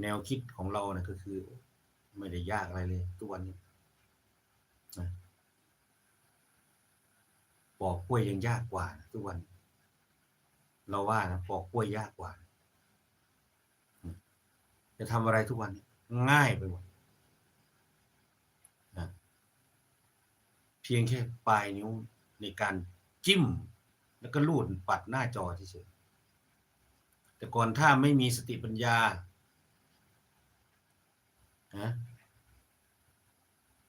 แนวคิดของเราเนะก็คือ ไม่ได้ยากอะไรเลยทุกวันนี้นะปอกกล้วยยังยากกว่านะทุกวัน เราว่านะปอกกล้วยยากกว่านะจะทำอะไรทุกวัน ง่ายไปหมดนะเพียงแค่ปลายนิ้วในการจิ้ม แล้วก็ลูดปัดหน้าจอเฉยๆแต่ก่อนถ้าไม่มีสติปัญญา นะ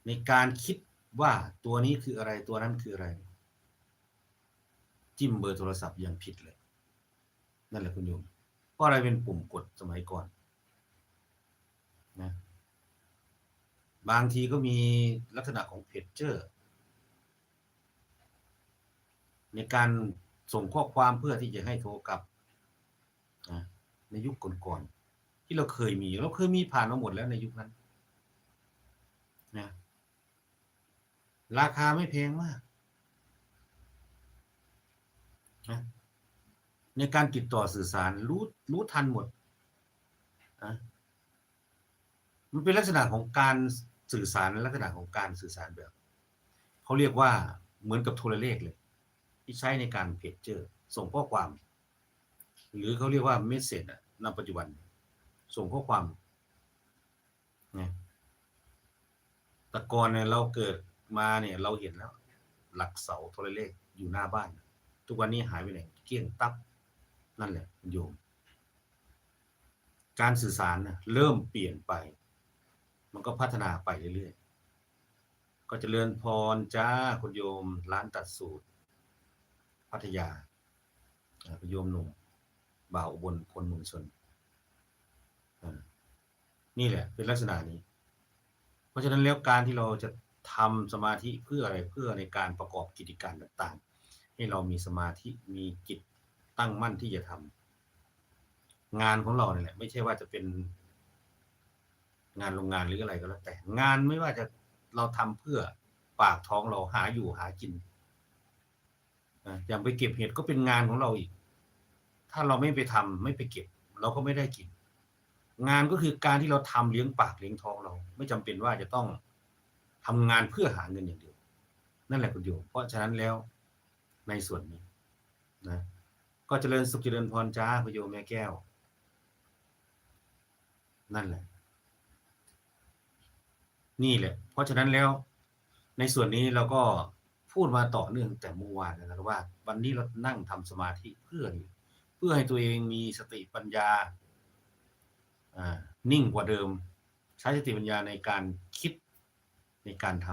ในการคิดว่าตัวนี้คืออะไรตัวนั้นคืออะไร จิ้มเบอร์โทรศัพท์ยังผิดเลย นั่นแหละคุณโยมเพราะอะไรเป็นปุ่มกดสมัยก่อนนะบางทีก็มีลักษณะของเพจเจอร์ในการส่งข้อความเพื่อที่จะให้โทรกลับนะในยุคก่อน ที่เราเคยมีเราเคยมีผ่านมาหมดแล้วในยุคนั้นนะราคาไม่แพงมากนะในการติดต่อสื่อสารรู้รู้ทันหมดนะมันเป็นลักษณะของการสื่อสารลักษณะของการสื่อสารแบบเขาเรียกว่าเหมือนกับโทรเลขเลย ที่ใช้ในการเพจเจอร์ส่งข้อความ หรือเขาเรียกว่าเมสเซจอะณปัจจุบัน ส่งข้อความนะแต่ก่อนเนี่ยเราเกิดมาเนี่ยเราเห็นแล้ว หลักเสาโทรเลขอยู่หน้าบ้าน ทุกวันนี้หายไปไหนเกี้ยงตับนั่นแหละคุณโยม การสื่อสารนะเริ่มเปลี่ยนไป มันก็พัฒนาไปเรื่อยๆ ก็เจริญพรจ้าคุณโยม ร้านตัดสูตร พัทยาคุณโยมหนุ่มบ่าวอุบลคนมืองชน นี่แหละเป็นลักษณะนี้ เพราะฉะนั้นแล้วการที่เราจะทำสมาธิเพื่ออะไรเพื่อในการประกอบกิจการต่างๆ ให้เรามีสมาธิมีจิตตั้งมั่นที่จะทำงานของเราเนี่ยแหละ ไม่ใช่ว่าจะเป็น งานโรงงานหรืออะไรก็แล้วแต่ งานไม่ว่าจะเราทำเพื่อปากท้องเราหาอยู่หากินอย่างไปเก็บเห็ดก็เป็นงานของเราอีก ถ้าเราไม่ไปทำไม่ไปเก็บ เราก็ไม่ได้กิน งานก็คือการที่เราทำเลี้ยงปากเลี้ยงท้องเรา ไม่จำเป็นว่าจะต้องทำงานเพื่อหาเงินอย่างเดียว นั่นแหละคุณโยมเพราะฉะนั้นแล้วในส่วนนี้นะ ก็เจริญสุขเจริญพรจ้าคุณโยมแม่แก้ว นั่นแหละ นี่แหละ เพราะฉะนั้นแล้ว ในส่วนนี้เราก็พูดมาต่อเนื่องแต่เมื่อวานนะครับว่า วันนี้เรานั่งทำสมาธิเพื่อเพื่อให้ตัวเองมีสติปัญญา นิ่งกว่าเดิม ใช้สติปัญญาในการคิดในการท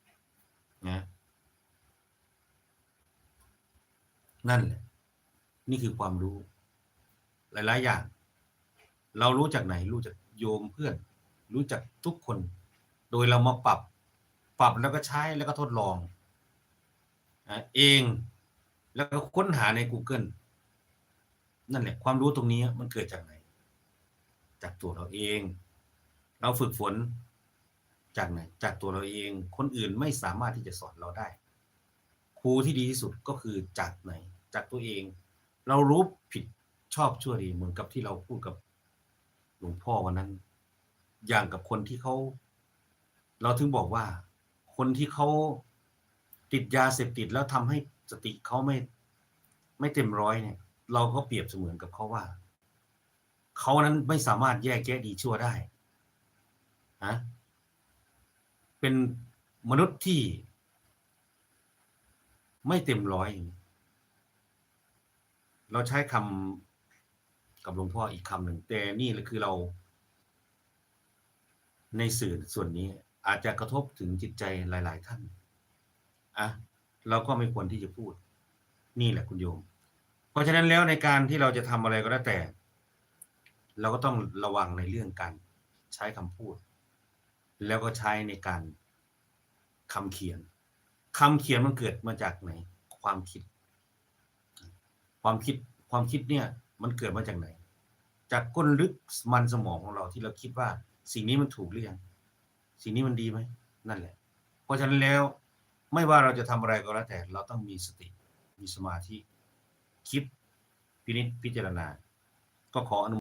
ำนะนั่นแหละ นี่คือความรู้ หลาย ๆ อย่าง เรารู้จากไหน รู้จากโยมเพื่อน รู้จักทุกคน โดยเรามาปรับ ปรับแล้วก็ใช้แล้วก็ทดลองเองแล้วก็ค้นหาใน Google นั่นแหละ ความรู้ตรงนี้มันเกิดจากไหน จากตัวเราเอง เราฝึกฝนจากไหนจากตัวเราเอง คนอื่นไม่สามารถที่จะสอนเราได้ ครูที่ดีที่สุดก็คือจากไหน จากตัวเอง เรารู้ผิดชอบชั่วดีเหมือนกับที่เราพูดกับหลวงพ่อวันนั้น อย่างกับคนที่เขาเราถึงบอกว่า คนที่เขาติดยาเสพติดแล้วทำให้สติเขาไม่ไม่เต็มร้อยเนี่ย เราก็เปรียบเสมือนกับเขาว่า เขานั้นไม่สามารถแยกแยะดีชั่วได้ฮะเป็นมนุษย์ที่ไม่เต็มร้อย เราใช้คำกับหลวงพ่ออีกคำหนึ่งแต่นี่คือเรา ในสื่อส่วนนี้อาจจะกระทบถึงจิตใจหลาย ๆ ท่านอะเราก็ไม่ควรที่จะพูด นี่แหละคุณโยม เพราะฉะนั้นแล้วในการที่เราจะทำอะไรก็แล้วแต่ เราก็ต้องระวังในเรื่องการใช้คำพูด แล้วก็ใช้ในการคำเขียนคำเขียนมันเกิดมาจากไหน ความคิด ความคิดความคิดเนี่ย มันเกิดมาจากไหน จากก้นลึกมันสมองของเราที่เราคิดว่า สิ่งนี้มันถูกหรือยังสิ่งนี้มันดีไหมนั่นแหละ เพราะฉะนั้นแล้วไม่ว่าเราจะทำอะไรก็แล้วแต่ เราต้องมีสติมีสมาธิคิดพินิจพิจารณา ก็ขออนุ